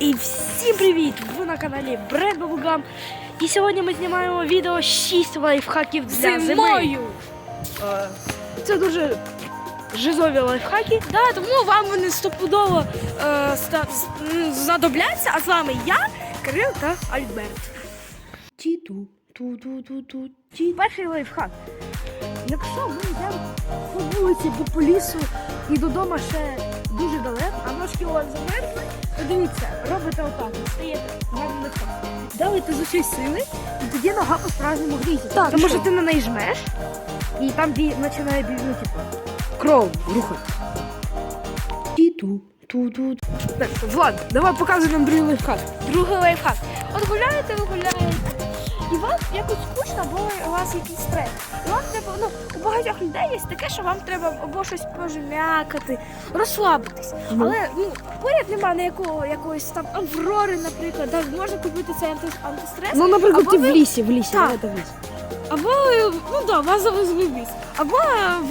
І всім привіт! Ви на каналі Бренд Bubblegum. І сьогодні ми знімаємо відео 6 лайфхаків для зими. Е, Це дуже жизові лайфхаки. Да, тому вам вони стопудово е, знадобляться, а з вами я, Кирил та Альберт. Тіту, ту ту ту. Перший лайфхак. Якщо ми йдемо по вулиці по лісу і додому ще дуже далеко, а ножки у вас замерзли, то дивіться, робите отак, стаєте гарно на ход. Давите з усієї сили, і тоді нога по-справжньому гріється. Так, Тому що? ти на неї жмеш, і там бі... починає бі... ну, типу, кров рухати. Тіту, ту ту Так, Влад, давай показуй нам другий лайфхак. Другий лайфхак. От гуляєте, ви гуляєте. І вам якось скучно, бо у вас якийсь стрес. І вам треба, ну, у багатьох людей є таке, що вам треба або щось пожмякати, розслабитись. Ну. Але ну, поряд немає ніякого якоїсь там аврори, наприклад, де можна купити цей анти- антистрес. Ну, наприклад, Або ти ви- в лісі, в лісі, Так. давайте в лісі. Або, ну да, вас завезли в ліс. Або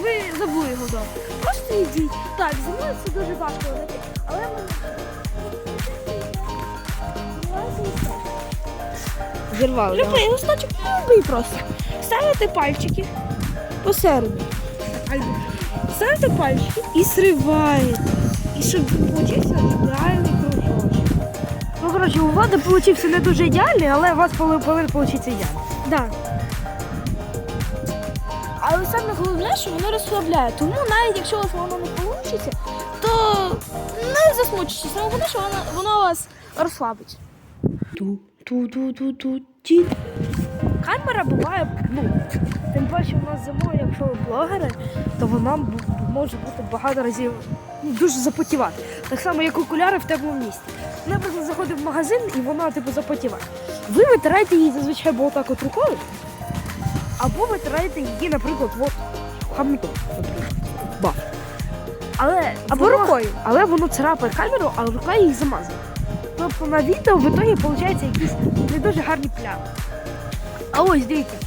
ви забули його вдома. Просто йдіть. Так, зимою це дуже важко робити, але ми... Зірвали. Любий листочок, любий просто. Ставите пальчики посередині. Ставите пальчики і сриваєте. І щоб получився ідеальний кружочок. Ну, коротше, у Влада получився не дуже ідеальний, але у вас повинен получитися ідеально. Да. Але саме головне, що воно розслабляє. Тому навіть якщо у вас воно не вийде, то не засмучуйтесь. Саме головне, що воно, воно вас розслабить. Ту, ту, ту, ту, ту, ті. Камера буває, ну, тим паче у нас зимою, якщо ви блогери, то вона може бути багато разів ну, дуже запотівати. Так само, як окуляри в теплому місці. Наприклад, заходив в магазин і вона типу запотіває. Ви витираєте її зазвичай або отак от рукою, або витираєте її, наприклад, от хаміком. Ба. Але Або воно- рукою. Але воно царапає камеру, а рука її замазує. Тобто на відео в ітогі виходить якісь не дуже гарні плями. А ось дивіться,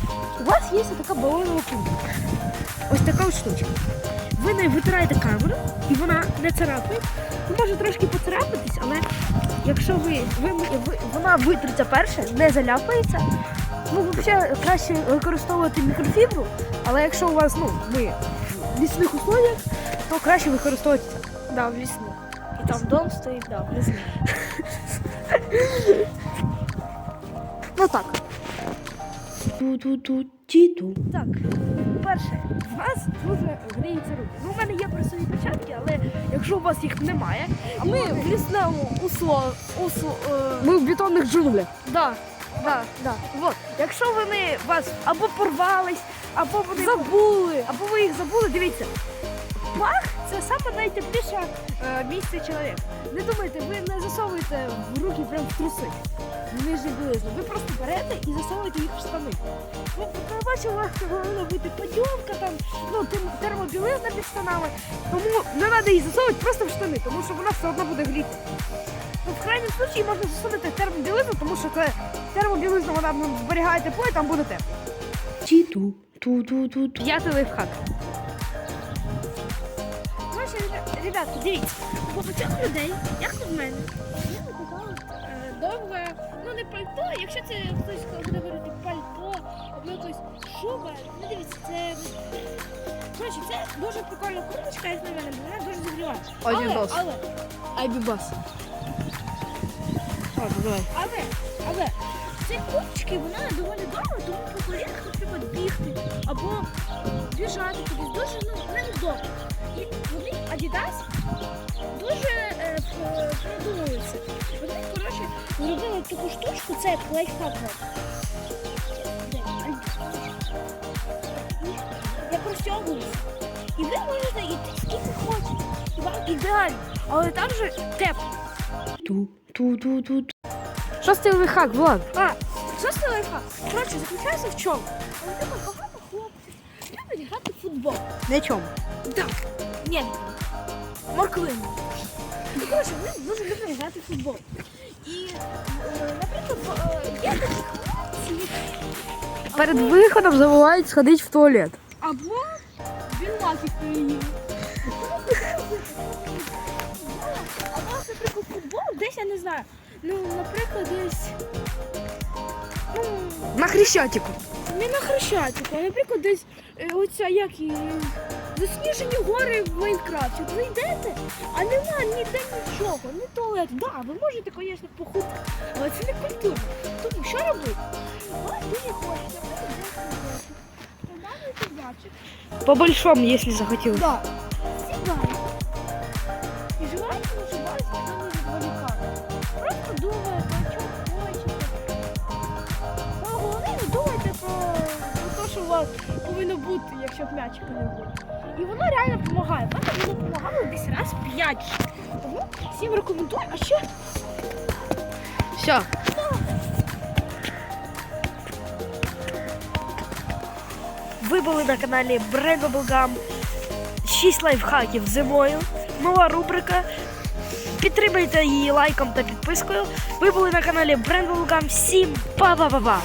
у вас є така балонова кулька. Ось така ось штучка. Ви нею витираєте камеру, і вона не царапає. Ну, може трошки поцарапатись, але якщо ви, ви, ви вона витриться перше, не заляпається. Ну, взагалі краще використовувати мікрофібру, але якщо у вас, ну, ви в лісних условиях, то краще використовувати. Да, в лісну. І там дом стоїть, да, в лісну. Ну так. Ту-ту-ту-ті-ту. Так, перше, в нас дуже гріються руки. Ну, у мене є при собі перчатки, але якщо у вас їх немає, А ми в лісному усло, усло, е, ми в бетонних джунглях. да, да, да. От, якщо вони вас або порвались, або вони Забули. або ви їх забули, дивіться. Пах це саме найтепліше е, місце чоловіка. Не думайте, ви не засовуєте в руки прям в труси. Ниже білизну. Ви просто берете і засовуєте їх в штани. Ну, я бачу, у вас повинна бути подйомка, там, ну, термобілизна під штанами. Тому не треба її засовувати просто в штани, тому що вона все одно буде гріти. Ну, в крайньому случаї можна засунути термобілизну, тому що це термобілизна, вона ну, зберігає тепло і там буде тепло. Тіту, ту ту ту П'ятий лайфхак. Коротше, ребя- ребята, дивіться, у багатьох людей, як в мене, я е, довге, ну не пальто, якщо це хтось буде говорити пальто, або якось шуба, ну дивіться, це. Коротше, це дуже прикольна курточка, як на мене, бо вона дуже зігріває. Але, але, Айбібас. Ладно, давай. але, але, ці курточки, вона доволі довга, тому по колінах, наприклад, бігти, або біжати кудись дуже, ну, невдобно. І вони Adidas дуже е, продумуються. Вони, коротше, зробили таку штучку, це як лайфхак. Де? Ай. І ви можете йти скільки хочете. І вам ідеально. Але там же тепло. Ту ту ту ту. Шостий лайфхак, Влад. А, шостий лайфхак. Коротше, заключається в чому? Багато хлопців люблять грати в футбол. На чому? Так. Ні. Морквину. І, коротше, вони дуже люблять грати в футбол. І, е, наприклад, е, є такі хлопці, Перед виходом забувають сходити в туалет. або він білаки приїв. Або, наприклад, футбол десь, я не знаю, Ну, наприклад, десь. На хрещатику. не на Хрещатику, а наприклад, десь е, оця як і засніжені гори в Майнкрафті. От ви йдете, а нема ніде нічого, ні туалету. Да, ви можете, звісно, походити, але це не культурно. Тому що робити? Ось дуже хочеться. Нормально ти бачиш. По большому, якщо захотіли. Да. Повинно бути, якщо б м'ячика не було. І воно реально допомагає. Мене воно допомагало десь раз п'ять. Тому всім рекомендую. А ще Все. Ви були на каналі Bubblegum. 6 лайфхаків зимою. Нова рубрика. Підтримайте її лайком та підпискою. Ви були на каналі Bubblegum. Всім па-па-па-па!